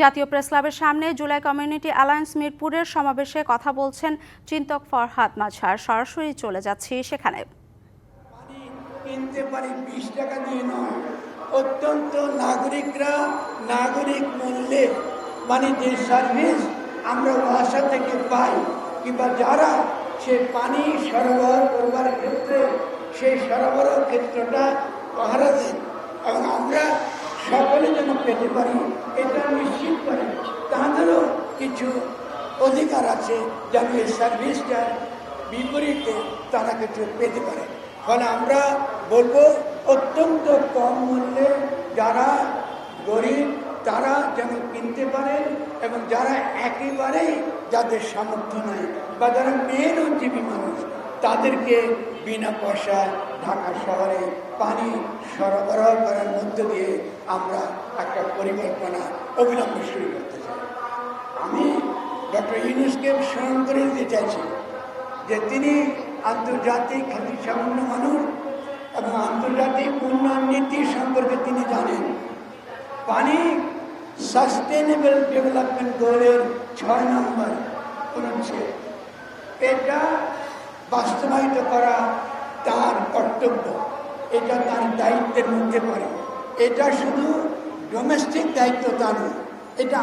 জাতীয় প্রেস ক্লাবের সামনে জুলাই কমিউনিটি অ্যালায়েন্স মিরপুরের সমাবেশে কথা বলছেন চিন্তক ফরহাদ মাঝার সরাসরি চলে যাচ্ছি সেখানে। কিনতে পারি বিশ টাকা দিয়ে নয়। অত্যন্ত নাগরিকরা নাগরিক মূল্যে মানে যে সার্ভিস আমরা থেকে পাই। কিংবা যারা সে পানি সরবরাহ করবার ক্ষেত্রে সেই সরবরাহ ক্ষেত্রটা পাহারা দেন এবং আমরা সকলে যেন পেতে পারি, এটা নিশ্চিত করে। তাদেরও কিছু অধিকার আছে যেন এই সার্ভিসটার বিপরীতে তারা কিছু পেতে পারে। ফলে আমরা বলব, অত্যন্ত কম মূল্যে যারা গরিব, তারা যেন কিনতে পারে এবং যারা একেবারেই যাদের সামর্থ্য নেই বা যারা মেহনজীবী মানুষ তাদেরকে বিনা পয়সায় ঢাকা শহরে পানি সরবরাহ করার মধ্য দিয়ে আমরা একটা পরিকল্পনা অবিলম্বে শুরু করতে চাই। আমি ডক্টর ইউনুসকে স্মরণ করে দিতে চাইছি যে তিনি আন্তর্জাতিক খ্যাতিসম্পন্ন মানুষ এবং আন্তর্জাতিক উন্নয়ন নীতি সম্পর্কে তিনি জানেন। পানি সাস্টেনেবল ডেভেলপমেন্ট গোলের ছয় নম্বর অনুচ্ছেদ এটা বাস্তবায়িত করা তার কর্তব্য। এটা তার দায়িত্বের মধ্যে পড়ে। এটা শুধু ডোমেস্টিক দায়িত্ব তা নয়, এটা